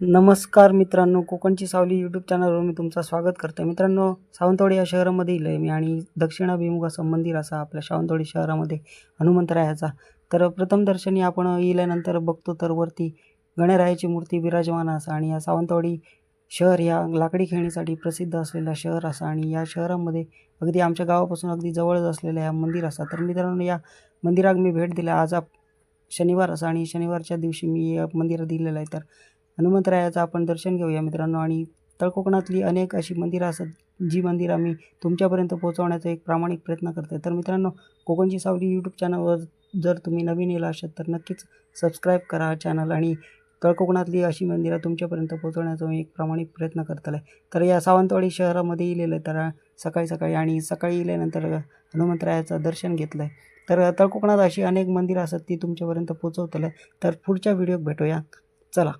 नमस्कार मित्रांनो कोकणची सावली यूट्यूब चॅनलवर मी तुमचं स्वागत करतो मित्रांनो सावंतवाडी या शहरामध्ये येईल आहे मी आणि दक्षिणाभिमुख असं मंदिर असा आपल्या सावंतवाडी शहरामध्ये हनुमंतरायाचा तर प्रथमदर्शनी आपण येल्यानंतर बघतो तर वरती गणरायाची मूर्ती विराजमान असा आणि या सावंतवाडी शहर या लाकडी खेळणीसाठी प्रसिद्ध असलेला शहर असा आणि या शहरामध्ये अगदी आमच्या गावापासून अगदी जवळच असलेलं या मंदिर असा. तर मित्रांनो या मंदिरात मी भेट दिल्या आज आप शनिवार असा आणि शनिवारच्या दिवशी मी या मंदिरात दिलेलं आहे. तर हनुमंतरायाचं आपण दर्शन घेऊया मित्रांनो. आणि तळकोकणातली अनेक अशी मंदिरं असतात जी मंदिरं आम्ही तुमच्यापर्यंत पोहोचवण्याचा एक प्रामाणिक प्रयत्न करतो तर मित्रांनो कोकणची सावली यूट्यूब चॅनलवर जर तुम्ही नवीन येला असाल तर नक्कीच सबस्क्राईब करा चॅनल आणि तळकोकणातली अशी मंदिरं तुमच्यापर्यंत पोहोचवण्याचा मी एक प्रामाणिक प्रयत्न करतला आहे. तर या सावंतवाडी शहरामध्ये येलेलं आहे तर सकाळी सकाळी आणि सकाळी येल्यानंतर हनुमंतरायाचं दर्शन घेतलं आहे तर तळकोकणात अशी अनेक मंदिरं असतात ती तुमच्यापर्यंत पोहोचवतलं आहे तर पुढच्या व्हिडिओत भेटूया. चला.